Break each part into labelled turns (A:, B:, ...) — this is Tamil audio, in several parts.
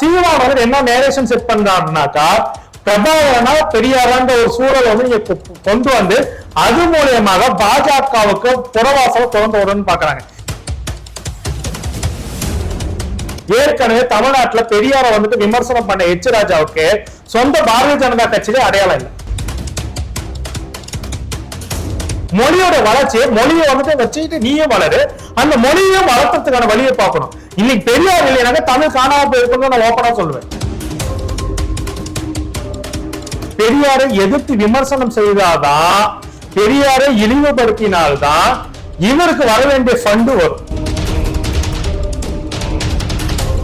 A: சீமா வந்து என்ன நேரேஷன் செட் பண்றாருனாக்கா பிரபாகரனா பெரியாரான்ற ஒரு சூழல் வந்து நீங்க கொண்டு வந்து அது மூலியமாக பாஜகவுக்கு புறவாசல் திறந்து விடணும்னு பாக்குறாங்க. ஏற்கனவே தமிழ்நாட்டுல பெரியார வந்துட்டு விமர்சனம் பண்ண எச் ராஜாவுக்கு சொந்த பாரதிய ஜனதா கட்சியிலே அடையாளம் இல்லை. மொழியோட வளர்ச்சி மொழியை வந்துட்டு வச்சுக்கிட்டு நீயும் வளரு. அந்த மொழியையும் வளர்த்துறதுக்கான வழியை பார்க்கணும். இன்னைக்கு பெரியார் இல்லைனாக்க தமிழ் காணாம போயிருக்குன்னு நான் ஓப்பனா சொல்லுவேன். பெரியாரை எதிர்த்து விமர்சனம் செய்தாதான் பெரியாரை இழிவுபடுத்தினால்தான் இவருக்கு வர வேண்டிய ஃபண்டு வரும்.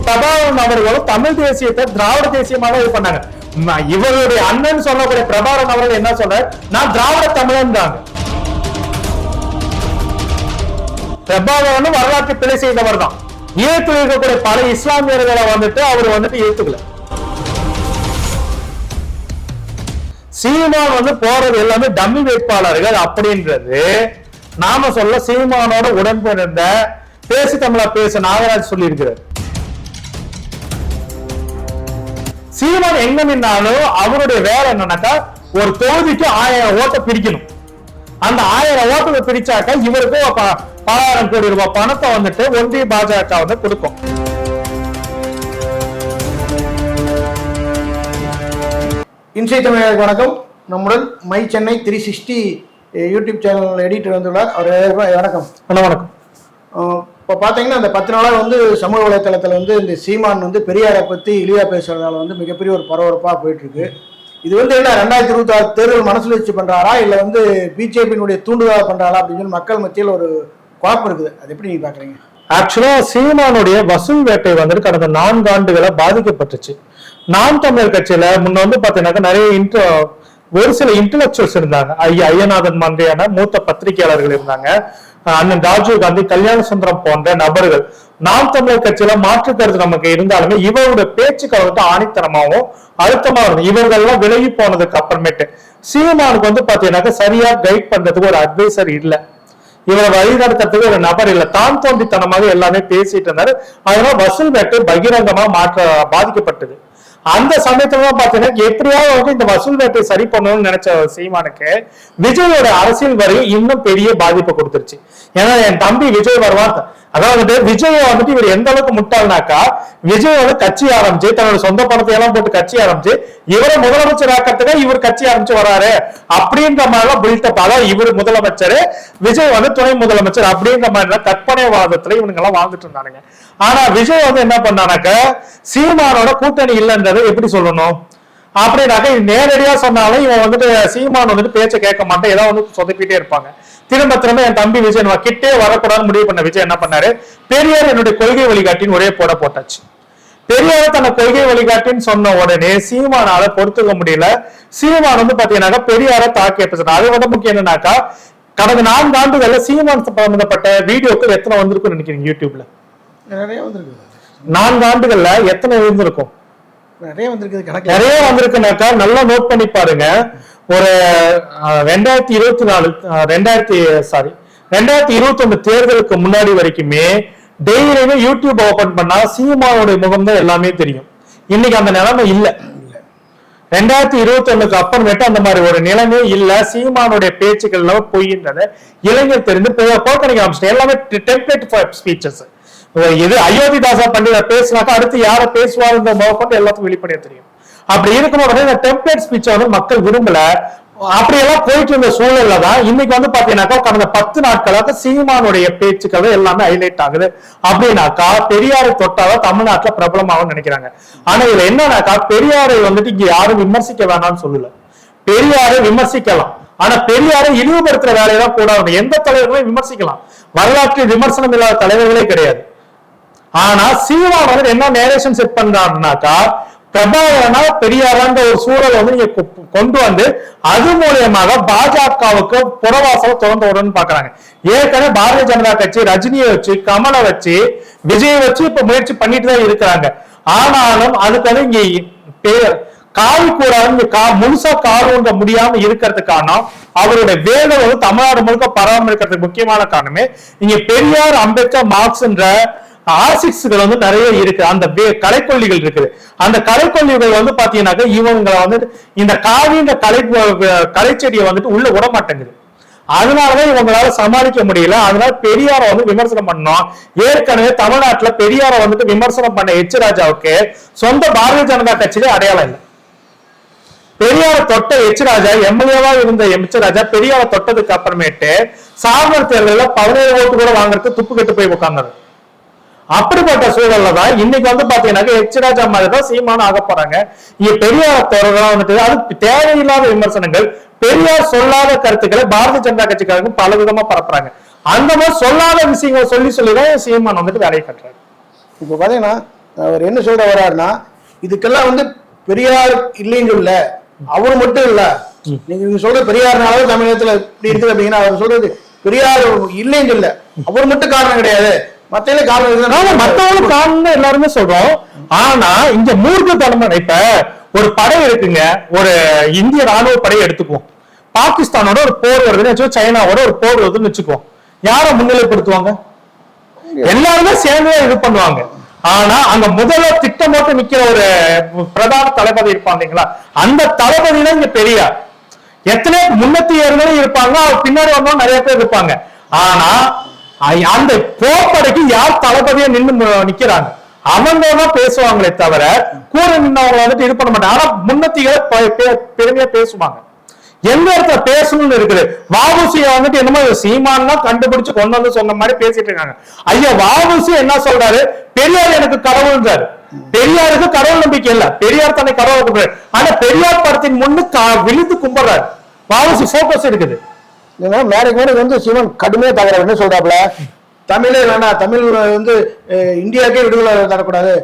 A: பிரபாகரன் அவர்களும் தமிழ் தேசியத்தை திராவிட தேசியமாக இது பண்ணாங்க. இவருடைய அண்ணன் சொல்லக்கூடிய பிரபாகரன் அவர்கள் என்ன சொல்ற நான் திராவிட தமிழன் பிரபாகரனும் வரலாற்று பிழை செய்தவர் தான் ஈழத்தில் இருக்கக்கூடிய பல இஸ்லாமியர்களை வந்துட்டு அவர் வந்துட்டு ஏத்துக்கல. சீமான் வந்து போறது எல்லாமே டம்மி வேட்பாளர்கள் அப்படின்றது நாம சொல்ல சீமானோட உடன்பிறந்த பேசு தமிழா பேச நாகராஜ் சொல்லியிருக்கிறார். சீமான் எங்க நின்னாலும் அவருடைய வேலை என்னன்னாக்கா ஒரு தொகுதிக்கு ஆயிரம் ஓட்டை பிரிக்கணும். அந்த ஆயிரம் ஓட்டத்தை பிரிச்சாக்க இவருக்கும் பலாயிரம் கோடி ரூபாய் பணத்தை வந்துட்டு ஒன்றிய பாஜக வந்து கொடுக்கும்.
B: இன்சை தமிழர்களுக்கு வணக்கம். நம்முடன் my Chennai three sixty YouTube channel editor வந்துள்ளார். அவர் வணக்கம்.
A: வணக்கம்.
B: இப்போ பார்த்தீங்கன்னா அந்த பத்து நாளாக வந்து சமூக வலைத்தளத்தில் வந்து இந்த சீமான் வந்து பெரியாரை பற்றி இழிவாக பேசுறதால வந்து மிகப்பெரிய ஒரு பரபரப்பாக போயிட்டுருக்கு. இது வந்து என்ன ரெண்டாயிரத்தி இருபத்தி ஆறு தேர்தல் மனசில் வச்சு பண்ணுறாரா இல்லை வந்து பிஜேபியினுடைய தூண்டுதலாக பண்ணுறாரா அப்படின்னு சொல்லி மக்கள் மத்தியில் ஒரு குழப்பம் இருக்குது. அது எப்படி நீங்க பாக்குறீங்க?
A: ஆக்சுவலா சீமானுடைய வசூல் வேட்டை வந்துட்டு கடந்த நான்கு ஆண்டுகளை பாதிக்கப்பட்டுச்சு. நாம் தமிழர் கட்சியில முன்ன வந்து பாத்தீங்கன்னாக்கா நிறைய இன்ட்ர ஒரு சில இன்டலெக்சுவல்ஸ் இருந்தாங்க. ஐயா ஐயநாதன் மாதிரியான மூத்த பத்திரிகையாளர்கள் இருந்தாங்க. அண்ணன் ராஜீவ் காந்தி கல்யாண சுந்தரம் போன்ற நபர்கள். நாம் தமிழர் கட்சியில மாற்று கருத்து நமக்கு இருந்தாலுமே இவருடைய பேச்சுக்கள் வந்துட்டு ஆணித்தனமாவும் அழுத்தமா இவர்கள் இவர்கள்லாம் விலகி போனதுக்கு அப்புறமேட்டு சீமானுக்கு வந்து பாத்தீங்கன்னாக்கா சரியா கைட் பண்றதுக்கு ஒரு அட்வைசர் இல்லை. இவரை வழிநடத்துறதுக்கு ஒரு நபர் இல்ல. தான் தோன்றித்தனமாக எல்லாமே பேசிட்டு இருந்தாரு. அதனால வசூல் வேட்டை பகிரங்கமா மாற்ற பாதிக்கப்பட்டது. அந்த சமயத்துல தான் பாத்தீங்கன்னா எப்படியாவது வந்து இந்த வசூல் வேட்டை சரி பண்ணணும்னு நினைச்ச சீமானுக்கு விஜயோட அரசியல் வரி இன்னும் பெரிய பாதிப்பை கொடுத்துருச்சு. ஏன்னா என் தம்பி விஜய் வருவான். அதாவது விஜய் வந்துட்டு இவர் எந்த அளவுக்கு முட்டாள்னாக்கா விஜய் வந்து கட்சி ஆரம்பிச்சு தன்னோட சொந்த பணத்தை எல்லாம் போட்டு கட்சி ஆரம்பிச்சு இவரை முதலமைச்சர் ஆக்கிறதுக்கு இவர் கட்சி ஆரம்பிச்சு வராரு. அப்படின்ற மாதிரிலாம் பில்டப் அதாவது இவர் முதலமைச்சர். விஜய் வந்து துணை முதலமைச்சர் அப்படின்ற மாதிரி கற்பனைவாதத்துல இவனுங்க எல்லாம் வாழ்ந்துட்டு இருந்தானுங்க. ஆனா விஜய் வந்து என்ன பண்ணானாக்க சீமானோட கூட்டணி இல்லைன்றதை எப்படி சொல்லணும்? அப்படின்னாக்க நேரடியா சொன்னாலும் இவன் வந்துட்டு சீமான் வந்துட்டு பேச்ச கேட்க மாட்டேன் ஏதாவது வந்து சொதப்பிட்டே இருப்பாங்க. திரும்ப திரும்ப என் தம்பி விஜய் நம்ம கிட்டே வரக்கூடாதுன்னு முடிவு பண்ண விஜய் என்ன பண்ணாரு? பெரியார் என்னுடைய கொள்கை வழிகாட்டின்னு ஒரே போட போட்டாச்சு. பெரியார் தன்னை கொள்கை வழிகாட்டின்னு சொன்ன உடனே சீமானால பொறுத்துக்க முடியல. சீமான் வந்து பாத்தீங்கன்னாக்கா பெரியார தாக்கி பேசுறாரு அது வந்து முக்கியம் என்னன்னாக்கா கடந்த நான்கு ஆண்டுகள்ல சீமான் சம்பந்தப்பட்ட வீடியோக்கள் எத்தனை வந்திருக்கும்னு நினைக்கிறீங்க யூடியூப்ல?
B: நிறைய வந்திருக்குது.
A: நான்கு ஆண்டுகள்ல எத்தனை இருந்திருக்கும்
B: நிறைய வந்திருக்குது கணக்கு
A: நிறைய வந்திருக்குனாக்கா நல்லா நோட் பண்ணி பாருங்க. ஒரு ரெண்டாயிரத்தி இருபத்தி நாலு ரெண்டாயிரத்தி சாரி ரெண்டாயிரத்தி இருபத்தி ஒண்ணு தேர்தலுக்கு முன்னாடி வரைக்குமே டெய்லியுமே யூடியூப் ஓபன் பண்ணா சீமானுடைய முகம் தான் எல்லாமே தெரியும். இன்னைக்கு அந்த நிலைமை இல்ல. ரெண்டாயிரத்தி இருபத்தி ஒண்ணுக்கு அப்புறமேட்டு அந்த மாதிரி ஒரு நிலைமை இல்ல. சீமானுடைய பேச்சுக்கள் எல்லாம் பொய்ன்றத இளைஞர் தெரிந்து போக்கணிக்க ஆரம்பிச்சிட்டு எல்லாமே டெம்ப்ளேட் ஸ்பீச்சஸ் இது அயோத்திதாசா பண்டிதர் பேசினாக்கா அடுத்து யார இந்த முகப்பட்ட எல்லாத்துக்கும் வெளிப்படையா தெரியும். அப்படி இருக்கணும் இந்த டெம்ப்ளேட் ஸ்பீச்சை வந்து மக்கள் விரும்பல. அப்படியெல்லாம் போயிட்டு இருந்த சூழல்ல தான் இன்னைக்கு வந்து பாத்தீங்கன்னாக்கா கடந்த பத்து நாட்களாக சீமானுடைய பேச்சுக்கள் எல்லாமே ஹைலைட் ஆகுது. அப்படின்னாக்கா பெரியாரை தொட்டாதான் தமிழ்நாட்டுல பிரபலமாகும் நினைக்கிறாங்க. ஆனா இதுல என்னன்னாக்கா பெரியாரை வந்துட்டு இங்க யாரும் விமர்சிக்க வேணாம்னு சொல்லல. பெரியாரை விமர்சிக்கலாம். ஆனா பெரியாரை இழிவுபடுத்துற வேலையெல்லாம் கூடாது எந்த தலைவர்களையும் விமர்சிக்கலாம். வரலாற்று விமர்சனம் இல்லாத தலைவர்களே கிடையாது. ஆனா சீமா வந்து என்ன நேரேஷன் செட் பண்றாருனாக்கா பிரபாகரனா பெரியாரான்ற ஒரு சூழல் வந்து நீங்க கொ- கொண்டு வந்து அது மூலியமாக பாஜகவுக்கு புறவாசல் திறந்து விடணும்னு பாக்குறாங்க. ஏற்கனவே பாரதிய ஜனதா கட்சி ரஜினியை வச்சு கமலை வச்சு விஜய் வச்சு இப்ப முயற்சி பண்ணிட்டு தான் இருக்கிறாங்க. ஆனாலும் அதுக்கு வந்து இங்க பேர் காவி கூட கா முழுசா கால் முடியாம இருக்கிறதுக்கான காரணம் அவருடைய வேலை வந்து தமிழ்நாடு முழுக்க பராமரிக்கிறதுக்கு முக்கியமான காரணமே இங்க பெரியார் அம்பேத்கர் மார்க்ஸ்ன்ற ஆசிக்ஸ்கள் வந்து நிறைய இருக்கு. அந்த கலைக்கொல்லிகள் இருக்குது. அந்த கலைக்கொல்லிகள் வந்து பாத்தீங்கன்னாக்க இவங்களை வந்துட்டு இந்த காவின்ற கலை கலைச்செடியை வந்துட்டு உள்ள விட மாட்டேங்குது அதனாலதான் இவங்களால சமாளிக்க முடியல. அதனால பெரியார வந்து விமர்சனம் பண்ணோம். ஏற்கனவே தமிழ்நாட்டுல பெரியார வந்துட்டு விமர்சனம் பண்ண எச் ராஜாவுக்கு சொந்த பாரதிய ஜனதா கட்சியிலே அடையாளம் இல்லை. பெரியார தொட்ட எச் ராஜா எம்எல்ஏவா இருந்த எச் ராஜா பெரியார தொட்டதுக்கு அப்புறமேட்டு சாமர் தேர்தலில் பதினேழு ஓட்டு கூட வாங்குறதுக்கு துப்பு கட்டு போய் உட்கார்ந்தாரு. அப்படிப்பட்ட சூழல்ல தான் இன்னைக்கு வந்து பாத்தீங்கன்னா எச் ராஜா மாதிரி தான் சீமானம் ஆக போறாங்க. இங்க பெரியார் தொடர்லாம் வந்துட்டு அது தேவையில்லாத விமர்சனங்கள் பெரியார் சொல்லாத கருத்துக்களை பாரதிய ஜனதா கட்சிக்காரங்க பல விதமா பரப்புறாங்க. அந்த மாதிரி சொல்லாத விஷயங்களை சொல்லி சொல்லி தான் சீமான் வந்துட்டு வேலையை கட்டுறாரு.
B: இப்போ பார்த்தீங்கன்னா அவர் என்ன சொல்ற வர்றாருன்னா இதுக்கெல்லாம் வந்து பெரியார் இல்லைன்னு சொல்ல அவர் மட்டும் இல்ல. நீங்க நீங்க சொல்ற பெரியார்னால தமிழகத்துல இப்படி இருக்குது அப்படின்னா அவர் சொல்றது பெரியார் இல்லைன்னு சொல்ல அவர் மட்டும் காரணம் கிடையாது. மத்த காரணம்
A: ஆமா
B: இருக்குதுன்னா
A: மத்தவங்க காரணம் எல்லாருமே சொல்றோம். ஆனா இங்க மூர்க்கத்தனமா இப்ப ஒரு படை இருக்குங்க. ஒரு இந்திய ராணுவ படையை எடுத்துக்குவோம். பாகிஸ்தானோட ஒரு போர் வருதுன்னு வச்சுக்கோ சைனாவோட ஒரு போர் வருதுன்னு வச்சுக்கோ. யாரை முன்னிலைப்படுத்துவாங்க? எல்லாருமே சேர்ந்து இது பண்ணுவாங்க. ஆனா அங்க முதல்ல திட்டம் போட்டு நிக்கிற ஒரு பிரதான தளபதி இருப்பான் இல்லைங்களா? அந்த தளபதி தான் இங்க பெரியார். எத்தனை முன்னூத்தி ஏழுகளும் இருப்பாங்க. அவர் பின்னாடி வந்தவங்க நிறைய பேர் இருப்பாங்க. ஆனா அந்த போப்படைக்கு யார் தளபதியா நின்னு நிக்கிறாங்க? அவங்க தான் பேசுவாங்களே தவிர கூட நின்னவங்களை வந்துட்டு இது பண்ண மாட்டாங்க. ஆனா முன்னத்திகளை பெருமையா பேசுவாங்க. எந்த இடத்துல பேசணும்னு இருக்குது? வாபுசிய வந்துட்டு என்னமோ சீமான் தான் கண்டுபிடிச்சு கொண்டு வந்து சொன்ன மாதிரி பேசிட்டு இருக்காங்க. ஐயா வாபுசி என்ன சொல்றாரு? பெரியார் எனக்கு கடவுள்ன்றாரு. பெரியாருக்கு கடவுள் நம்பிக்கை இல்ல. பெரியார் தன்னை கடவுள் கும்பிடுறாரு ஆனா பெரியார் படத்தின் முன்னு விழுந்து கும்பிடுறாரு. வாபுசி போக்கஸ் இருக்குது.
B: ஏன்னா மேடைக்கு மேடைக்கு வந்து சிவன் கடுமையா தகராறு என்ன சொல்றாப்புல. தமிழே வேணாம். தமிழ் வந்து இந்தியாவுக்கே விடுதலை தரக்கூடாது.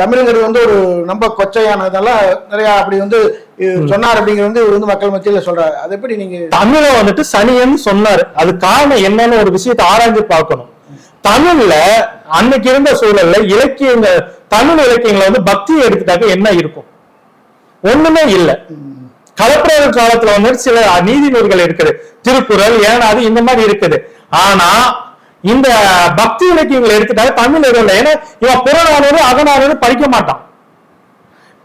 B: தமிழ்ங்கிறது வந்து ஒரு ரொம்ப கொச்சையானதெல்லாம் நிறைய அப்படி வந்து சொன்னார் அப்படிங்கிறது வந்து இவர் வந்து மக்கள் மத்தியில சொல்றாரு. அது எப்படி நீங்க
A: தமிழ வந்துட்டு சனியன்னு சொன்னாரு. அது காரணம் என்னன்னு ஒரு விஷயத்தை ஆராய்ஞ்சு பார்க்கணும். தமிழ்ல அன்னைக்கு இருந்த சூழல்ல இலக்கியங்கள் தமிழ் இலக்கியங்களை வந்து பக்தியை எடுத்துட்டாக்க என்ன இருக்கும்? ஒண்ணுமே இல்ல. கலப்பிரர் காலத்துல வந்து சில நீதிநூல்கள் இருக்குது. திருக்குறள் ஏனாது இந்த மாதிரி இருக்குது. ஆனா இந்த பக்தி இலக்கியங்களை எடுத்துட்டாக்க தமிழ் இல்லை ஏன்னா இவன் புறநானூறு அகநானூறு படிக்க மாட்டான்.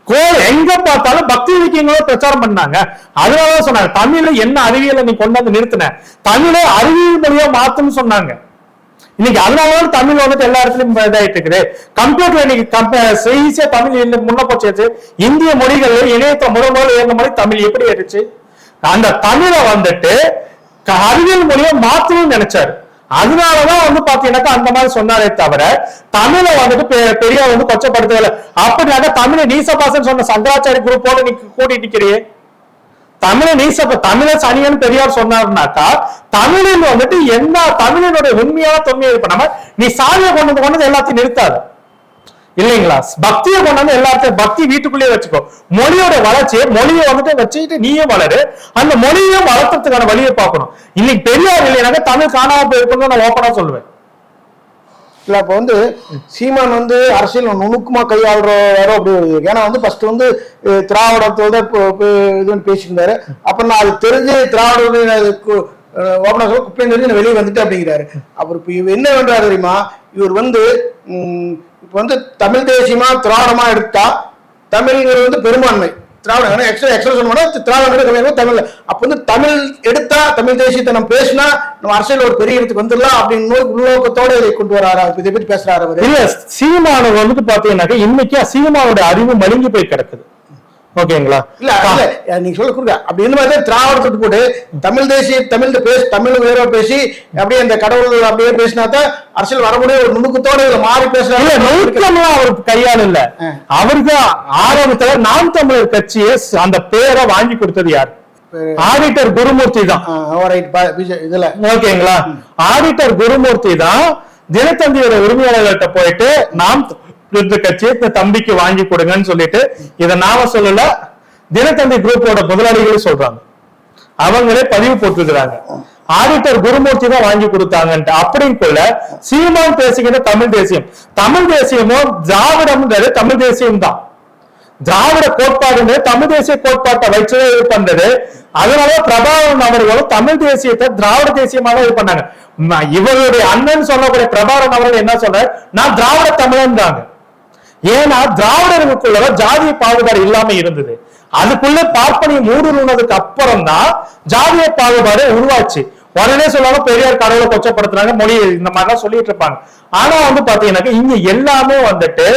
A: கோயில் எங்க பார்த்தாலும் பக்தி இலக்கியங்களோட பிரச்சாரம் பண்ணாங்க. அதனாலதான் சொன்னாங்க தமிழ்ல என்ன அறிவியலை நீ கொண்டு வந்து நிறுத்தின? தமிழை அறிவியல் மொழியா மாத்துன்னு சொன்னாங்க. இன்னைக்கு அதனாலதான் தமிழ் வந்துட்டு எல்லா இடத்துலயும் இதாயிட்டு இருக்குது கம்ப்யூட்டர் இன்னைக்கு ஈஸியா தமிழ் முன்ன போச்சு இந்திய மொழிகள் இணையத்தை முதல் முதல் ஏறின மொழி தமிழ் எப்படி ஏறிச்சு அந்த தமிழை வந்துட்டு அறிவியல் மொழியை மாத்தணும்னு நினைச்சாரு. அதனாலதான் வந்து பாத்தீங்கன்னாக்கா அந்த மாதிரி சொன்னாரே தவிர தமிழை வந்துட்டு பெ- வந்து கொச்சப்படுத்தல அப்படின்னாக்கா தமிழை நீசபாசன் சொன்ன சங்கராச்சாரி குரூப்போட நீ கூட்டிட்டு நிக்கிறியே. தமிழை நீசப்ப தமிழ சனியன் பெரியார் சொன்னார்னாக்கா தமிழில் வந்துட்டு என்ன தமிழினுடைய உண்மையான தொன்மையை இப்ப பண்ணாம நீ சாதியை கொண்டு கொண்டது கொண்டு எல்லாத்தையும் நிறுத்தாது. இல்லைங்களா? பக்தியை கொண்டு வந்து எல்லாத்தையும் பக்தி வீட்டுக்குள்ளேயே வச்சுக்கோ. மொழியோட வளர்ச்சியை மொழியை வந்துட்டு வச்சுக்கிட்டு நீயும் வளரு. அந்த மொழியையும் வளர்த்துறதுக்கான வழியை பார்க்கணும். இன்னைக்கு பெரியார் இல்லைனாக்கா தமிழ் காணாம போயிருக்குன்னு நான் ஓப்பனா சொல்லுவேன்.
B: இல்ல இப்ப வந்து சீமான் வந்து அரசியல் நுணுக்கமா கையாளுறாரோ அப்படி ஒரு ஏன்னா வந்து ஃபர்ஸ்ட் வந்து திராவிடத்தோட இப்போ- பேசியிருந்தாரு. இது அப்ப நான் அது தெரிஞ்சு திராவிட ஓப்பனா சொல்ல குப்பையும் தெரிஞ்சு வெளியே வந்துட்டு அப்படிங்கிறாரு. அப்புறம் இப்போ இவர் என்ன பண்றாரு தெரியுமா? இவர் வந்து இப்போ வந்து தமிழ் தேசியமா திராவிடமா எடுத்தா தமிழ்ங்கிறது வந்து பெரும்பான்மை. திராவிடம் எக்ஸ்ட்ரா எக்ஸ்ட்ரா சொன்னோம்னா திராவிடம் கம்மியாக தமிழ் அப்ப வந்து தமிழ் எடுத்தா தமிழ் தேசியத்தை நம்ம பேசினா நம்ம அரசியல் ஒரு பெரிய இடத்துக்கு வந்துடலாம் அப்படின்னு உள்நோக்கத்தோடு இதை கொண்டு வராரா? இதை பற்றி பேசுறாரு
A: இல்ல சீமானவர் வந்துட்டு பாத்தீங்கன்னாக்கா இன்னைக்கு சீமானோட அறிவு மழுங்கி போய் கிடக்குது. ஓகேங்களா?
B: இல்ல நீங்க சொல்ல கொடுங்க அப்படி இந்த மாதிரி திராவிடத்துக்கு போட்டு தமிழ் தேசிய தமிழ் பேசி தமிழ் வேற பேசி அப்படியே அந்த கடவுள் அப்படியே பேசினா தான் அரசியல் வர முடியும் ஒரு நுணுக்கத்தோட இதுல மாறி பேசுறாரு
A: நூற்றம்லாம் அவருக்கு கையால் இல்ல. அவருக்கு ஆரம்பத்துல நாம் தமிழர் கட்சியை அந்த பேரை வாங்கி கொடுத்தது யார்? ஆடிட்டர் குருமூர்த்தி தான்.
B: இதுல.
A: ஓகேங்களா? ஆடிட்டர் குருமூர்த்தி தான் தினத்தந்தியோட உரிமையாளர்கள்ட்ட போயிட்டு நாம் இந்த கட்சியை இந்த தம்பிக்கு வாங்கி கொடுங்கன்னு சொல்லிட்டு இதை நாம சொல்லல தினத்தந்தி குரூப்போட முதலாளிகளும் சொல்றாங்க. அவங்களே பதிவு போட்டுக்கிறாங்க ஆடிட்டர் குருமூர்த்தி தான் வாங்கி கொடுத்தாங்கன்ட்டு. போல சீமான் பேசுகிற தமிழ் தேசியம். தமிழ் தேசியமோ திராவிடம்ன்றது தமிழ் தேசியம் தான். திராவிட கோட்பாடுன்னு தமிழ் தேசிய கோட்பாட்டை வச்சு இது பண்றது. அதனால பிரபாகரன் அவர்களும் தமிழ் தேசியத்தை திராவிட தேசியமாக இது பண்ணாங்க. இவருடைய அண்ணன் சொல்லக்கூடிய பிரபாகரன் அவர்கள் என்ன சொல்ற நான் திராவிட தமிழன் தாங்க ஏன்னா திராவிடர்களுக்குள்ள ஜாதிய பாகுபாடு இல்லாம இருந்தது. அதுக்குள்ள பார்ப்பனியம் மூடுனதுக்கு அப்புறம் தான் ஜாதிய பாகுபாடு உருவாச்சு. உடனே சொல்லாம பெரியார் கடவுளை கொச்சப்படுத்துறாங்க மொழி இந்த மாதிரிலாம் சொல்லிட்டு இருப்பாங்க. ஆனா வந்து பாத்தீங்கன்னாக்க இங்க எல்லாமே வந்துட்டு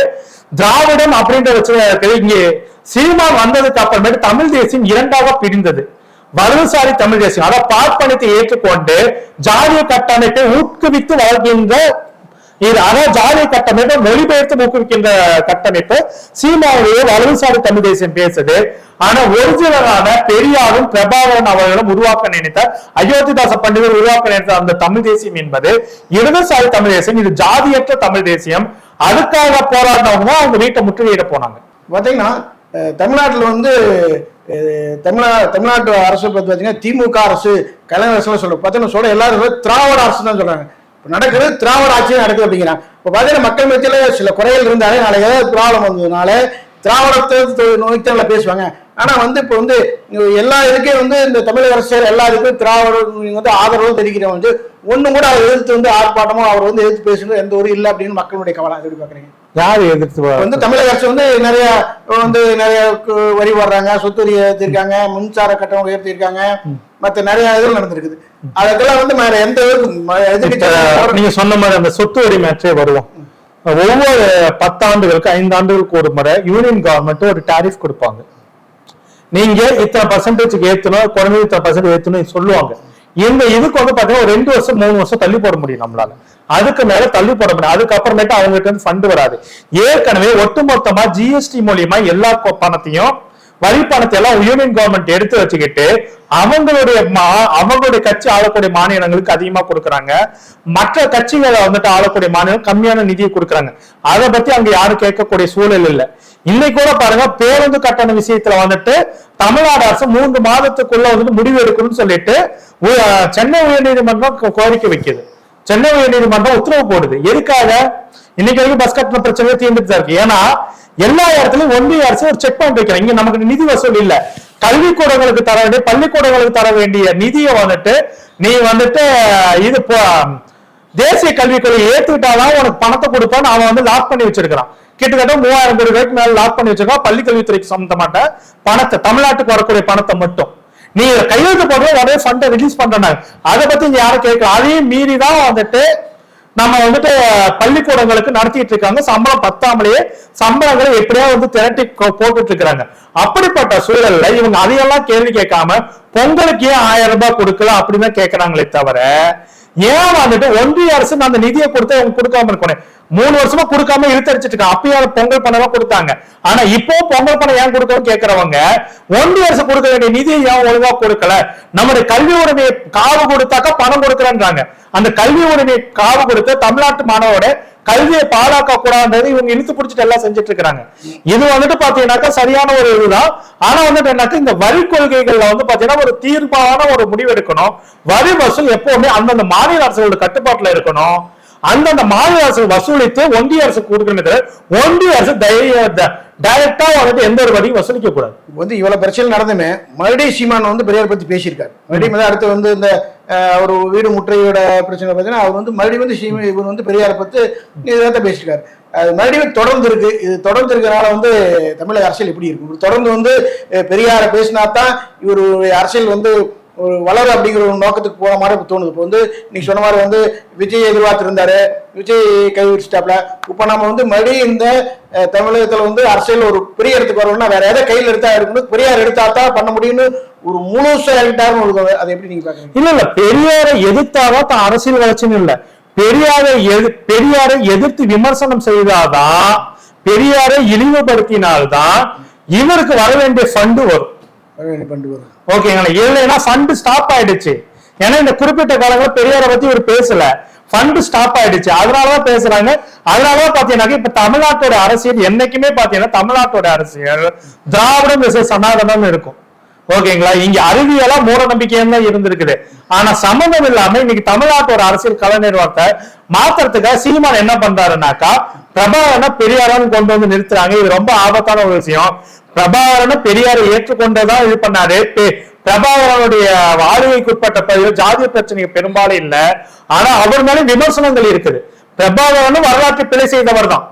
A: திராவிடம் அப்படின்ற வச்சு இருக்குது இங்க சினிமா வந்ததுக்கு அப்புறமேட்டு தமிழ் தேசியம் இரண்டாக பிரிந்தது. வலதுசாரி தமிழ் தேசியம். அதை பார்ப்பனத்தை ஏற்றுக்கொண்டு ஜாதிய கட்டமைப்பை ஊக்குவித்து வளர்க்கின்ற இது அதான் ஜாதி கட்டமைப்பை மொழிபெயர்த்து ஊக்குவிக்கின்ற கட்டமைப்பு. சீமாவுடைய வலதுசாரி தமிழ் தேசியம் பேசுது. ஆனா ஒரிஜினலான பெரியாரும் பிரபாகரன் அவர்களும் உருவாக்க நினைத்த அயோத்திதாச பண்டிதர் உருவாக்க நினைத்த அந்த தமிழ் தேசியம் என்பது இடதுசாரி தமிழ் தேசியம் இது ஜாதியற்ற தமிழ் தேசியம். அதுக்காக போராடினவங்க அவங்க வீட்டை முற்றுகையிட போனாங்க.
B: பாத்தீங்கன்னா தமிழ்நாட்டுல வந்து தமிழ்நாடு தமிழ்நா தமிழ்நாட்டு அரசு பத்தி பார்த்தீங்கன்னா திமுக அரசு கலைஞர் அரசு சொல்ற பார்த்தீங்கன்னா சொல்ல எல்லாரும் திராவிட அரசு தான் சொல்றாங்க. இப்ப நடக்கிறது திராவிட ஆட்சி நடக்குது அப்படிங்கிறாங்க. இப்போ பார்த்தீங்கன்னா மக்கள் மத்தியில சில குறைகள் இருந்தாலே நாளை ஏதாவது ப்ராப்ளம் வந்ததுனால திராவிடத்தை நோய்த்தல பேசுவாங்க. ஆனா வந்து இப்போ வந்து எல்லா இதுக்கே வந்து இந்த தமிழக அரசு எல்லா இதுக்கும் திராவிட வந்து ஆதரவு தெரிவிக்கிறவங்க வந்து ஒண்ணும் கூட அவர் எதிர்த்து வந்து ஆர்ப்பாட்டமோ அவர் வந்து எதிர்த்து பேசுறது எந்த ஒரு இல்லை அப்படின்னு மக்களுடைய கவலை எப்படி பாக்குறீங்க?
A: யாரு எதிர்த்து
B: வந்து தமிழக அரசு வந்து நிறைய வந்து நிறைய வரி வர்றாங்க சொத்து வரி ஏற்றிருக்காங்க மின்சார கட்டணம் உயர்த்திருக்காங்க மத்த நிறைய இதுகள் நடந்திருக்குது. அதுக்கெல்லாம் வந்து வேற எந்த
A: நீங்க சொன்ன மாதிரி அந்த சொத்து வரி மேட்சே வருவோம் ஒவ்வொரு பத்தாண்டுகளுக்கு ஐந்து ஆண்டுகளுக்கு ஒரு முறை யூனியன் கவர்மெண்ட் ஒரு டாரிஃப் கொடுப்பாங்க. நீங்க இத்தனை பர்சன்டேஜ்க்கு ஏத்தணும் குறைஞ்சது இத்தனை பர்சன்ட் ஏத்தணும் சொல்லுவாங்க. இந்த இதுக்கு வந்து பாத்தீங்கன்னா ஒரு ரெண்டு வருஷம் மூணு வருஷம் தள்ளி போட முடியும் நம்மளால. அதுக்கு மேல தள்ளி போட முடியும். அதுக்கப்புறமேட்டு அவங்ககிட்ட இருந்து ஃபண்ட் வராது. ஏற்கனவே ஒட்டுமொத்தமா ஜிஎஸ்டி மூலியமா எல்லா பணத்தையும் வரி பணத்தை எல்லாம் யூனியன் கவர்மெண்ட் எடுத்து வச்சுக்கிட்டு அவங்களுடைய அவங்களுடைய கட்சி ஆளக்கூடிய மாநிலங்களுக்கு அதிகமா கொடுக்குறாங்க. மற்ற கட்சிகளை வந்துட்டு ஆளக்கூடிய மாநிலம் கம்மியான நிதியை கொடுக்குறாங்க. அதை பத்தி அங்க யாரும் கேட்கக்கூடிய சூழல் இல்ல. இன்னைக்கு கூட பாருங்க பேருந்து கட்டண விஷயத்துல வந்துட்டு தமிழ்நாடு அரசு மூன்று மாதத்துக்குள்ள வந்துட்டு முடிவு எடுக்கணும்னு சொல்லிட்டு சென்னை உயர்நீதிமன்றம் கோரிக்கை வைக்குது. சென்னை உயர்நீதிமன்றம் உத்தரவு போடுது. எதுக்காக? இன்னைக்கு வரைக்கும் பஸ் கட்டண பிரச்சனை தீர்ந்துட்டு தான் இருக்கு. ஏன்னா எல்லா இடத்துலயும் ஒன்றிய அரசு ஒரு செக் பாயிண்ட் வைக்கிறாங்க. இங்க நமக்கு நிதி வசூல் இல்ல. கல்விக்கூடங்களுக்கு தர வேண்டிய பள்ளிக்கூடங்களுக்கு தர வேண்டிய நிதியை வந்துட்டு நீ வந்துட்டு இது தேசிய கல்விக் கொள்கை ஏத்துக்கிட்டாதான் உனக்கு பணத்தை கொடுப்பான்னு அவன் வந்து லாக் பண்ணி வச்சிருக்கிறான். கிட்டத்தட்ட மூவாயிரம் கோடி ரூபாய்க்கு மேல லாக் பண்ணி வச்சிருக்கான் பள்ளி கல்வித்துறைக்கு சம்பந்தமாட்ட பணத்தை தமிழ்நாட்டுக்கு வரக்கூடிய பணத்தை மட்டும். நீ கையெழுத்து போடுற உடனே ஃபண்டை ரிலீஸ் பண்றாங்க அதை பத்தி இங்க யாரும் கேட்கல. அதையும் மீறி தான் வந்துட்டு நம்ம வந்துட்டு பள்ளிக்கூடங்களுக்கு நடத்திட்டு இருக்காங்க. சம்பளம் பத்தாமலேயே சம்பளங்களை எப்படியா வந்து திரட்டி போட்டுட்டு இருக்கிறாங்க. அப்படிப்பட்ட சூழல்ல இவங்க அதையெல்லாம் கேள்வி கேட்காம பொங்கலுக்கு ஏன் ஆயிரம் ரூபாய் கொடுக்கல? அப்படின்னு கேட்கறாங்களே தவிர ஏன் வந்துட்டு ஒன்றிய அரசு அந்த நிதியை கொடுத்து அவங்க கொடுக்காம இருக்கணும்? மூணு வருஷமா கொடுக்காம இழுத்தரிச்சிட்டு இருக்காங்க அப்பயும் பொங்கல் பணம் கொடுத்தாங்க. ஆனா இப்போ பொங்கல் பணம் ஏன் கொடுக்கணும் கேக்குறவங்க ஒன்று அரசு கொடுக்க வேண்டிய நிதியை ஏன் ஒழுங்கா கொடுக்கல? நம்முடைய கல்வி உரிமையை காவு கொடுத்தாக்கா பணம் கொடுக்கறன்றாங்க அந்த கல்வி உரிமையை காவு கொடுத்து தமிழ்நாட்டு மாணவரோட கல்வியை பாழாக்க கூடாதுன்றது இவங்க இழுத்து பிடிச்சிட்டு எல்லாம் செஞ்சுட்டு இருக்காங்க இது வந்துட்டு பாத்தீங்கன்னாக்கா சரியான ஒரு இதுதான். ஆனா வந்துட்டு என்னக்கா இந்த வரி கொள்கைகள்ல வந்து பாத்தீங்கன்னா ஒரு தீர்ப்பான ஒரு முடிவு எடுக்கணும் வரி வசூல் எப்பவுமே அந்தந்த மாநில அரசுகளோட கட்டுப்பாட்டுல இருக்கணும். அந்தந்த மாநில அரசு வசூலித்து ஒன்றிய அரசு கொடுக்கணுமே தவிர ஒன்றிய அரசு டைரக்டா வந்துட்டு எந்த ஒரு வரியும் வசூலிக்க கூடாது.
B: வந்து இவ்வளவு பிரச்சனை நடந்துமே மறுபடியும் சீமான் வந்து பெரியார் பத்தி பேசியிருக்காரு. மறுபடியும் அடுத்து வந்து இந்த ஒரு வீடு முற்றையோட பிரச்சனை பார்த்தீங்கன்னா அவர் வந்து மறுபடியும் வந்து சீமா இவர் வந்து பெரியாரை பத்தி இதான் பேசியிருக்காரு. அது மறுபடியும் தொடர்ந்து இருக்கு. இது தொடர்ந்து இருக்கிறனால வந்து தமிழக அரசியல் எப்படி இருக்கும்? இவர் தொடர்ந்து வந்து பெரியாரை பேசினா தான் இவர் அரசியல் வந்து ஒரு வளர அப்படிங்கிற ஒரு நோக்கத்துக்கு போகிற மாதிரி இப்போ தோணுது. இப்போ வந்து நீங்கள் சொன்ன மாதிரி வந்து விஜய் எதிர்பார்த்துருந்தாரு. விஜய் கைவிடிச்சிட்டாப்ல இப்போ நம்ம வந்து மறுபடியும் இந்த தமிழகத்தில் வந்து அரசியல் ஒரு பெரிய இடத்துக்கு வரணும்னா வேற எதை கையில் எடுத்தா இருக்கணும் பெரியார் எடுத்தா தான் பண்ண முடியும்னு ஒரு முழுசா இறங்கிட்டாருன்னு ஒரு அதை எப்படி நீங்க பாக்குறீங்க
A: இல்ல இல்ல. பெரியாரை எதிர்த்தாதான் தான் அரசியல் வளர்ச்சின்னு இல்லை. பெரியாரை எது பெரியாரை எதிர்த்து விமர்சனம் செய்தாதான் பெரியாரை இழிவுபடுத்தினால்தான் இவருக்கு வர வேண்டிய ஃபண்டு வரும். ஓகேங்களா இல்லைன்னா ஃபண்ட் ஸ்டாப் ஆயிடுச்சு. ஏன்னா இந்த குறிப்பிட்ட காலங்களில் பெரியாரை பத்தி ஒரு பேசல. ஃபண்ட் ஸ்டாப் ஆயிடுச்சு. அதனாலதான் பேசுறாங்க. அதனாலதான் பாத்தீங்கன்னாக்க இப்ப தமிழ்நாட்டோட அரசியல் என்னைக்குமே பாத்தீங்கன்னா தமிழ்நாட்டோட அரசியல் திராவிடம் விசேஷ சனாதனம் இருக்கும். ஓகேங்களா இங்க அறிவியலா மூட நம்பிக்கையும் தான் இருந்திருக்குது. ஆனா சம்பந்தம் இல்லாம இன்னைக்கு தமிழ்நாட்டோட அரசியல் கலை நிர்வாகத்தை மாத்துறதுக்காக சீமான் என்ன பண்றாருனாக்கா பிரபாகரனா பெரியாரான்னு கொண்டு வந்து நிறுத்துறாங்க. இது ரொம்ப ஆபத்தான ஒரு விஷயம். பிரபாகரனை பெரியாரை ஏற்றுக்கொண்டதான் இது பண்ணாரு? பிரபாகரனுடைய வாழ்வைக்குட்பட்ட பகுதியில் ஜாதிய பிரச்சனை பெரும்பாலும் இல்ல. ஆனா அவர் மேல விமர்சனங்கள் இருக்குது. பிரபாகரனும் வரலாற்று பிழை செய்தவர் தான்.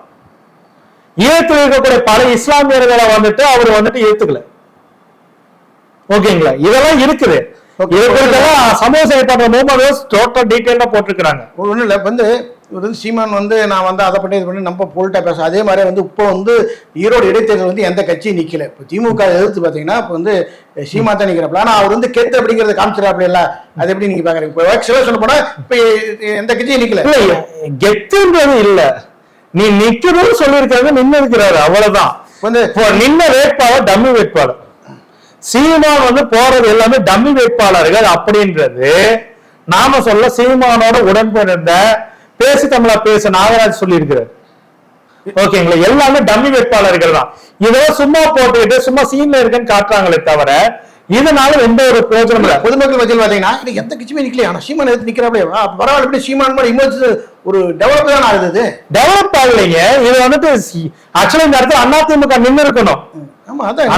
A: ஈழத்தில் இருக்கக்கூடிய பல இஸ்லாமியர்களை வந்துட்டு அவர் வந்துட்டு ஏத்துக்கல. ஓகேங்களா? இதெல்லாம் இருக்குது. சமூக செயல்பாடு மூமெண்ட் டோட்டல் டீட்டெயிலா போட்டிருக்கிறாங்க.
B: ஒன்றும் இல்லை. வந்து இவர் வந்து சீமான் வந்து நான் வந்து அதை பண்ணி இது பண்ணி நம்ம போல்ட்டா பேச அதே மாதிரி வந்து இப்போ வந்து ஈரோடு இடைத்தேர்தல் வந்து எந்த கட்சியும் நிக்கல. இப்போ திமுக எதிர்த்து பார்த்தீங்கன்னா இப்போ வந்து சீமா தான் நிற்கிறப்பல ஆனால் அவர் வந்து கெத்து அப்படிங்கிறத காமிச்சிடாப்ல இல்ல? அது எப்படி நீங்க பாக்குறீங்க? இப்போ ஆக்சுவலாக சொல்ல போனா இப்போ எந்த கட்சியும் நிக்கல.
A: இல்ல கெத்துன்றது இல்ல. நீ நிக்கணும்னு சொல்லியிருக்கிறது நின்னு இருக்கிறாரு. அவ்வளவுதான்.
B: வந்து
A: இப்போ நின்ன வேட்பாளர் டம்மி வேட்பாளர். சீமான் வந்து போறது எல்லாமே டம்மி வேட்பாளர்கள் அப்படின்றது நாம சொல்ல சீமானோட உடன்பிறந்த பேசி தமிழா பேச நாகராஜ் சொல்லியிருக்கிறார். ஓகேங்களா எல்லாமே டம்மி வேட்பாளர்கள் தான் இதெல்லாம் சும்மா போட்டுக்கிட்டு சும்மா சீன்ல இருக்குன்னு காட்டுறாங்களே தவிர இதனால எந்த ஒரு பிரயோஜனம் இல்லை.
B: பொதுமக்கள் மத்தியில் பார்த்தீங்கன்னா இது எந்த கட்சியுமே நிக்கலையா. ஆனால் சீமான் எடுத்து நிற்கிறாப்லே பரவாயில்ல எப்படி சீமான் மாதிரி இமேஜ் ஒரு டெவலப் தான் ஆகுது இது.
A: டெவலப் ஆகலைங்க. இது வந்துட்டு ஆக்சுவலா இந்த இடத்துல அதிமுக நின்னு இருக்கணும்.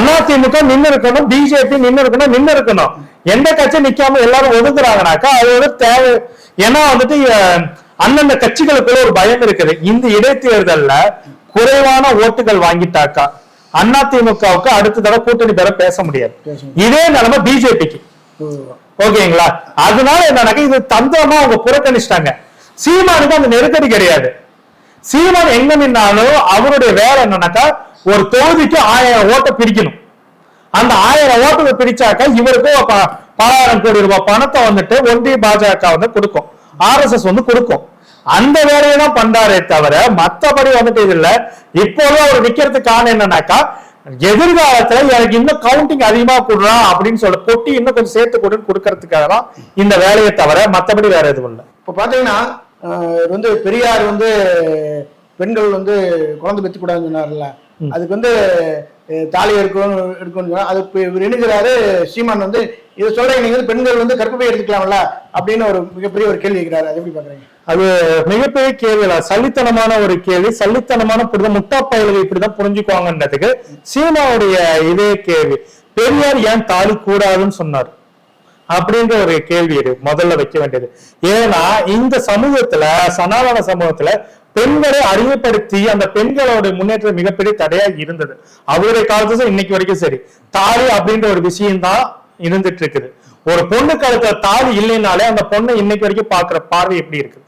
A: அதிமுக நின்னு இருக்கணும் பிஜேபி நின்னு இருக்கணும் நின்னு இருக்கணும். எந்த கட்சி நிக்காம எல்லாரும் ஒதுக்குறாங்கனாக்கா அது வந்து தேவை. ஏன்னா வந்துட்டு அந்தந்த கட்சிகளுக்குள்ள ஒரு பயம் இருக்குது. இந்த இடைத்தேர்தல்ல குறைவான ஓட்டுகள் வாங்கிட்டாக்கா அதிமுகவுக்கு அடுத்த தடவை கூட்டணி பெற பேச முடியாது. இதே நிலைமை பிஜேபிக்கு. ஓகேங்களா? அதனால என்னன்னாக்கா இது தந்திரமா அவங்க புறக்கணிச்சிட்டாங்க. சீமானுக்கு அந்த நெருக்கடி கிடையாது. சீமான் எங்க நின்னாலும் அவருடைய வேலை என்னன்னாக்கா ஒரு தொகுதிக்கு ஆயிரம் ஓட்டை பிரிக்கணும் அந்த ஆயிரம் ஓட்டுகளை பிரிச்சாக்கா இவருக்கு ஒரு ப- பலாயிரம் கோடி ரூபாய் பணத்தை வந்துட்டு ஒன்றிய பாஜக வந்து கொடுக்கும். ஆர்எஸ்எஸ் வந்து கொடுக்கும். அந்த வேலையை தான் பண்றாரே தவிர மத்தபடி வந்துட்டு இது இல்ல இப்போதும் அவர் நிக்கிறதுக்கு காரணம் என்னன்னாக்கா எதிர்காலத்துல எனக்கு இன்னும் கவுண்டிங் அதிகமா கொடுறான் அப்படின்னு சொல்ல கொட்டி இன்னும் கொஞ்சம் சேர்த்து கொடுன்னு கொடுக்கறதுக்காக தான் இந்த வேலையை தவிர மத்தபடி வேற எதுவும் இல்லை.
B: இப்போ இவர் வந்து பெரியார் வந்து பெண்கள் வந்து குழந்தை பெற்று கூடாதுன்னு சொன்னார்ல. அதுக்கு வந்து தாலி எடுக்கணும் எடுக்கணும்னு சொன்னா அது இவர் எண்ணுகிறாரு சீமான் வந்து இதை சொல்றீங்க நீங்க வந்து பெண்கள் வந்து கற்பப்பை எடுத்துக்கலாம்ல அப்படின்னு ஒரு மிகப்பெரிய ஒரு கேள்வி இருக்கிறாரு அது எப்படி பாக்குறீங்க
A: அது மிகப்பெரிய கேள்வி சல்லித்தனமான ஒரு கேள்வி. சல்லித்தனமான புரிதல் முட்டாப்பயல்கள் இப்படிதான் புரிஞ்சுக்குவாங்கன்றதுக்கு சீமாவுடைய இதே கேள்வி. பெரியார் ஏன் தாலி கூடாதுன்னு சொன்னார்? அப்படின்ற ஒரு கேள்வி இது முதல்ல வைக்க வேண்டியது. ஏன்னா இந்த சமூகத்துல சனாதன சமூகத்துல பெண்களை அறிவுப்படுத்தி அந்த பெண்களோட முன்னேற்றம் மிகப்பெரிய தடையா இருந்தது. அவருடைய காலத்துல இன்னைக்கு வரைக்கும் சரி. தாலி அப்படின்ற ஒரு விஷயம் தான் இருந்துட்டு இருக்குது. ஒரு பொண்ணு காலத்துல தாலி இல்லைனாலே அந்த பொண்ணை இன்னைக்கு வரைக்கும் பாக்குற பார்வை எப்படி இருக்கு?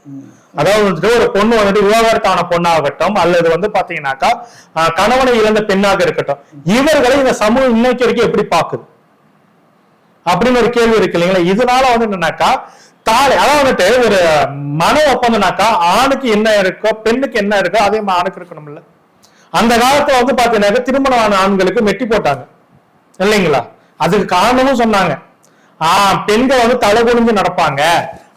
A: அதாவது வந்துட்டு ஒரு பொண்ணு வந்துட்டு விவாகரத்தான பொண்ணாகட்டும் அல்லது வந்து பாத்தீங்கன்னாக்கா ஆஹ், கணவனை இழந்த பெண்ணாக இருக்கட்டும் இவர்களை இந்த சமூகம் இன்னைக்கு வரைக்கும் எப்படி பாக்குது அப்படின்னு ஒரு கேள்வி இருக்கு இல்லைங்களா? இதனால வந்து என்னன்னாக்கா தாலி அதாவது வந்துட்டு ஒரு மன ஒப்பந்தம்னாக்கா ஆணுக்கு என்ன இருக்கோ பெண்ணுக்கு என்ன இருக்கோ அதே மாதிரி ஆணுக்கு இருக்கணும்ல அந்த காலத்துல வந்து பாத்தீங்கன்னாக்கா திருமணம் ஆன ஆண்களுக்கு மெட்டி போட்டாங்க. இல்லைங்களா? அதுக்கு காரணமும் சொன்னாங்க. ஆஹ் பெண்கள் வந்து தலை குனிஞ்சு நடப்பாங்க.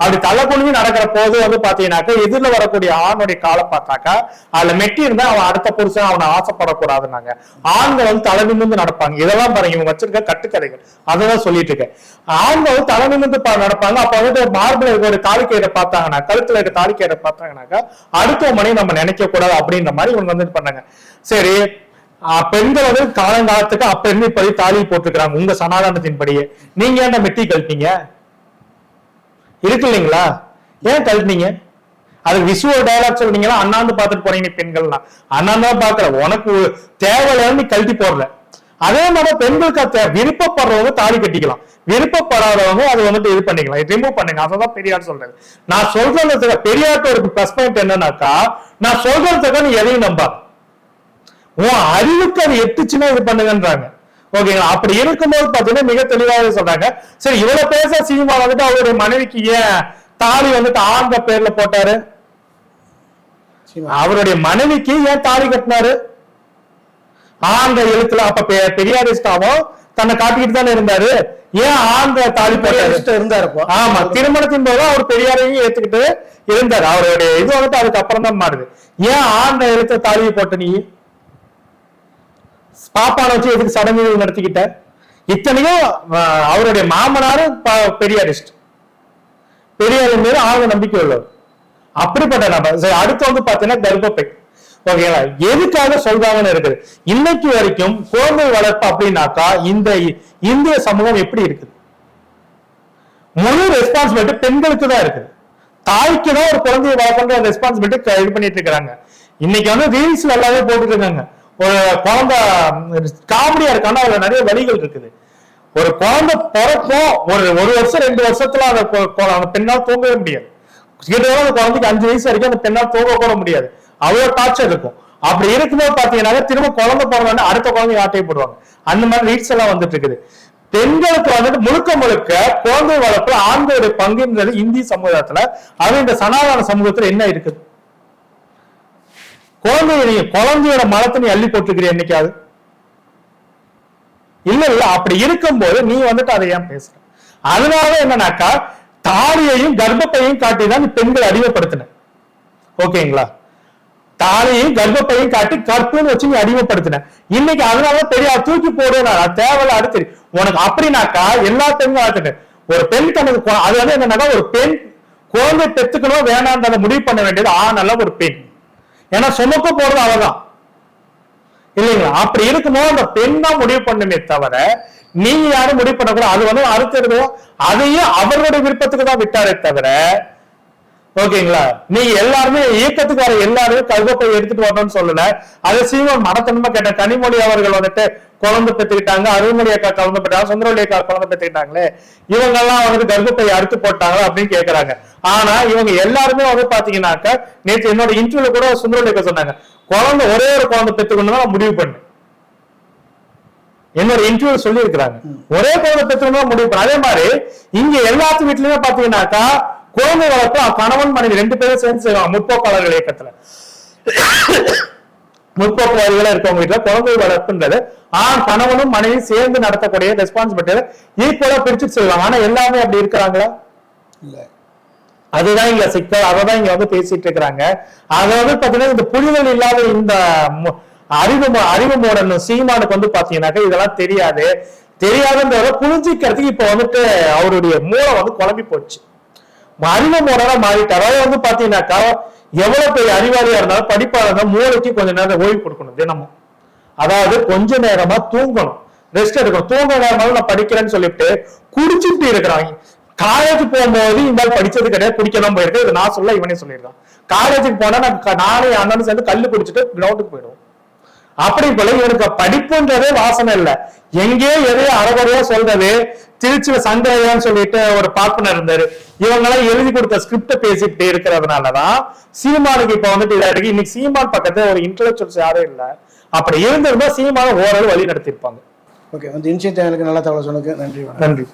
A: அப்படி தலை குனிஞ்சு நடக்கிற போது வந்து பாத்தீங்கன்னாக்கா எதிர்ல வரக்கூடிய ஆணுடைய காலை பார்த்தாக்கா அதுல மெட்டி இருந்தா அவன் அடுத்த புருஷன் அவனை ஆசைப்படக்கூடாதுன்னாங்க. ஆண்கள் வந்து தலை நிமிர்ந்து நடப்பாங்க. இதெல்லாம் பாருங்க இவங்க வச்சிருக்க கட்டுக்கதைகள். அதான் சொல்லிட்டு இருக்கேன். ஆண்கள் வந்து தலை நிமிர்ந்து பா- நடப்பாங்க. அப்ப வந்து மார்பில் இருக்க ஒரு பார்த்தாங்கன்னா கழுத்துல இருக்க தாலிக்கயிறை பார்த்தாங்கன்னாக்கா அடுத்த மணி நம்ம நினைக்க கூடாது அப்படின்ற மாதிரி இவங்க வந்து பண்ணாங்க. சரி பெண்கள் வந்து காலங்காலத்துக்கு அப்ப இருந்து இப்படி தாலி போட்டுக்கிறாங்க உங்க சனாதானத்தின்படியே. நீங்க என்ன மெட்டி கழிப்பீங்க இருக்கு இல்லைங்களா? ஏன் கழட்டினீங்க அது விஷுவல் டயலாக் சொல்றீங்களா? அண்ணாந்து பார்த்துட்டு போறீங்க பெண்கள்லாம் அண்ணாந்து தான் பாக்கல உனக்கு தேவையில்லைன்னு நீ கழட்டி போடல. அதே மாதிரி பெண்களுக்கு விருப்பப்படுறவங்க தாலி கட்டிக்கலாம். விருப்பப்படாதவங்க அதை வந்துட்டு இது பண்ணிக்கலாம். ரிமூவ் பண்ணுங்க. அதான் பெரியார் சொல்றது நான் சொல்றதுக்கு பெரியார்ட்ட ஒரு பிளஸ் பாயிண்ட் என்னன்னாக்கா நான் சொல்றதுக்கு நீ எதையும் நம்பா உன் அறிவுக்கு அது எட்டுச்சுன்னா இது பண்ணுங்கன்றாங்க. ஓகேங்களா? அப்படி இருக்கும்போது பாத்தீங்கன்னா மிக தெளிவாக சொல்றாங்க. சரி இவ்வளவு பேச சீமா வந்துட்டு அவருடைய மனைவிக்கு ஏன் தாலி வந்துட்டு ஆண்ட பேர்ல போட்டாரு? அவருடைய மனைவிக்கு ஏன் தாலி கட்டினாரு? ஆண்ட எழுத்துல அப்ப பெரியாரிஸ்டாவும் தன்னை காட்டிக்கிட்டு தானே இருந்தாரு. ஏன் ஆண்ட தாலி போட்டாரு?
B: இருந்தார்
A: ஆமா திருமணத்தின் போது அவர் பெரியாரையும் ஏத்துக்கிட்டு இருந்தார். அவருடைய இது வந்துட்டு அதுக்கு அப்புறம் தான் மாறுது. ஏன் ஆண்ட எழுத்த தாலியை போட்ட நீ? பாப்பான வச்சு எதுக்கு சடங்கு நடத்திக்கிட்ட? இத்தனையும் அவருடைய மாமனாரும் பெரியாரிஸ்ட். பெரியார் மீது ஆழ்ந்த நம்பிக்கை உள்ளவர். அப்படிப்பட்ட நபர். சரி அடுத்து வந்து பாத்தீங்கன்னா கர்ப்பப்பை. ஓகேங்களா எதுக்காக சொல்றாங்கன்னு இருக்குது. இன்னைக்கு வரைக்கும் குழந்தை வளர்ப்பு அப்படின்னாக்கா இந்த இந்திய சமூகம் எப்படி இருக்குது? முழு ரெஸ்பான்சிபிலிட்டி பெண்களுக்கு தான் இருக்குது. தாய்க்கு தான் ஒரு குழந்தையை வளர்க்கிற ரெஸ்பான்சிபிலிட்டி இது பண்ணிட்டு இருக்கிறாங்க. இன்னைக்கு வந்து ரீல்ஸ் நல்லாவே போட்டுட்டு இருக்காங்க. ஒரு குழந்தை காமெடியா இருக்கான்னா அதுல நிறைய வழிகள் இருக்குது. ஒரு குழந்தை பிறக்கும் ஒரு ஒரு வருஷம் ரெண்டு வருஷத்துல அந்த அந்த பெண்ணால் தூங்கவே முடியாது. கிட்டத்தட்ட அந்த குழந்தைக்கு அஞ்சு வயசு வரைக்கும் அந்த பெண்ணால் தூங்க கூட முடியாது. அவ்வளவு டார்ச்சர் இருக்கும். அப்படி இருக்கும்போது பாத்தீங்கன்னா திரும்ப குழந்தை பிறந்த அடுத்த குழந்தை ஆட்டையை போடுவாங்க. அந்த மாதிரி ரீட்ஸ் எல்லாம் வந்துட்டு இருக்குது. பெண்களுக்கு வந்துட்டு முழுக்க முழுக்க குழந்தை வளர்ப்புல ஆண்களுடைய பங்குன்றது இந்திய சமுதாயத்துல அது இந்த சனாதன சமூகத்துல என்ன இருக்குது குழந்தைய நீங்க குழந்தையோட மலத்தை நீ அள்ளி போட்டுக்கிறிய என்னைக்காவது இல்ல இல்ல அப்படி இருக்கும்போது நீ வந்துட்டு அதை ஏன் பேசுற? அதனால என்னன்னாக்கா தாலியையும் கர்ப்பப்பையும் காட்டி தான் நீ பெண்கள் அடிமைப்படுத்தின. ஓகேங்களா? தாலியையும் கர்ப்பப்பையும் காட்டி கற்புன்னு வச்சு நீ அடிமைப்படுத்தின. இன்னைக்கு அதனால பெரிய தூக்கி போடுவேன் அது தேவையில்ல அடுத்து உனக்கு அப்படின்னாக்கா எல்லா பெண்களும் ஆத்துட்டு ஒரு பெண் தனக்கு அது வந்து என்னன்னாக்கா ஒரு பெண் குழந்தை பெத்துக்கணும் வேணான்றத முடிவு பண்ண வேண்டியது ஆண் ஒரு பெண். ஏன்னா சுமக்க போறது அவதான் இல்லைங்களா? அப்படி இருக்கும்போது அந்த பெண் தான் முடிவு பண்ணுமே தவிர நீங்க யாரும் முடிவு பண்ணக்கூடாது. அது வந்து அடுத்தது அதையும் அவர்களுடைய விருப்பத்துக்கு தான் விட்டாரே தவிர ஓகேங்களா? நீங்க எல்லாருமே இயக்கத்துக்கு வர எல்லாருமே கருகப்பை எடுத்துட்டு வரணும்னு சொல்லல அதை சீவன் மனத்தன்மை கேட்ட கனிமொழி அவர்கள் வந்துட்டு குழந்தை பெற்றுக்கிட்டாங்க அருள்மொழி அக்கா குழந்தை பெற்றாங்க சுந்தரவழி அக்கா குழந்தை பெற்றுக்கிட்டாங்களே. இவங்க எல்லாம் வந்து கர்ப்பப்பை அறுத்து போட்டாங்களா அப்படின்னு கேக்குறாங்க. ஆனா இவங்க எல்லாருமே வந்து பாத்தீங்கன்னாக்க நேற்று என்னோட இன்டர்வியூல கூட சுந்தரவழி அக்கா சொன்னாங்க குழந்தை ஒரே ஒரு குழந்தை பெற்றுக்கணும் நான் முடிவு பண்ணேன். என்னோட இன்டர்வியூ சொல்லி இருக்கிறாங்க ஒரே குழந்தை பெற்றுக்கணும் முடிவு பண்ண அதே மாதிரி இங்க எல்லாத்து வீட்லயுமே பாத்தீங்கன்னாக்கா குழந்தை வளர்ப்பு கணவன் மனைவி ரெண்டு பேரும் சேர்ந்து செய்வாங்க முற்போக்காளர்கள் இயக்கத்துல. முற்போக்குவாதிகளா இருக்கவங்க வீட்டுல குழந்தை வளர்ப்புன்றது ஆண் கணவனும் மனைவி சேர்ந்து நடத்தக்கூடிய ரெஸ்பான்சிபிலிட்டி ஈக்குவலா பிரிச்சுட்டு செய்வாங்க. ஆனா எல்லாமே அப்படி இருக்கிறாங்களா?
B: இல்ல.
A: அதுதான் இங்க சிக்கல். அததான் இங்க வந்து பேசிட்டு இருக்கிறாங்க. அதாவது பாத்தீங்கன்னா இந்த புரிதல் இல்லாத இந்த அறிவு அறிவு மூடன் சீமானுக்கு வந்து பாத்தீங்கன்னாக்கா இதெல்லாம் தெரியாது. தெரியாதுன்றத புரிஞ்சிக்கிறதுக்கு இப்ப வந்துட்டு அவருடைய மூளை வந்து குழம்பி போச்சு. அறிவு மூடனா மாறிட்டார். அதாவது வந்து பாத்தீங்கன்னாக்கா எவ்வளவு பெரிய அறிவாளியா இருந்தாலும் படிப்பாளர் இருந்தாலும் மூளைக்கு கொஞ்ச நேரம் ஓய்வு கொடுக்கணும் தினமும். அதாவது கொஞ்ச நேரமா தூங்கணும். ரெஸ்ட் எடுக்கணும். தூங்க நேரமாலும் நான் படிக்கிறேன்னு சொல்லிட்டு குடிச்சுட்டு இருக்கிறாங்க. காலேஜ் போகும்போது இந்த படிச்சது கிடையாது குடிக்கதான் போயிருக்கு. இது நான் சொல்ல இவனே சொல்லியிருக்கான். காலேஜுக்கு போனா நான் நானே என் அண்ணனும் சேர்ந்து கல்லு குடிச்சிட்டு கிரவுண்டுக்கு போயிடுவோம். அப்படி போல இவனுக்கு படிப்புன்றதே வாசனை இல்ல. எங்கேயோ எதையோ அறகுறையா சொல்றது. திருச்சியில சங்கரையான்னு சொல்லிட்டு ஒரு பார்ப்பனர் இருந்தாரு. இவங்க எல்லாம் எழுதி கொடுத்த ஸ்கிரிப்ட பேசிட்டு இருக்கிறதுனாலதான் சீமானுக்கு இப்ப வந்துட்டு இதா இருக்கு. இன்னைக்கு சீமான் பக்கத்துல ஒரு இன்டலெக்சுவல்ஸ் யாரும் இல்ல. அப்படி இருந்திருந்தா சீமான ஓரளவு வழி நடத்திருப்பாங்க
B: ஓகே வந்து இன்சியன் சேனலுக்கு நல்ல தகவல் சொன்னதுக்கு நன்றி
A: நன்றி.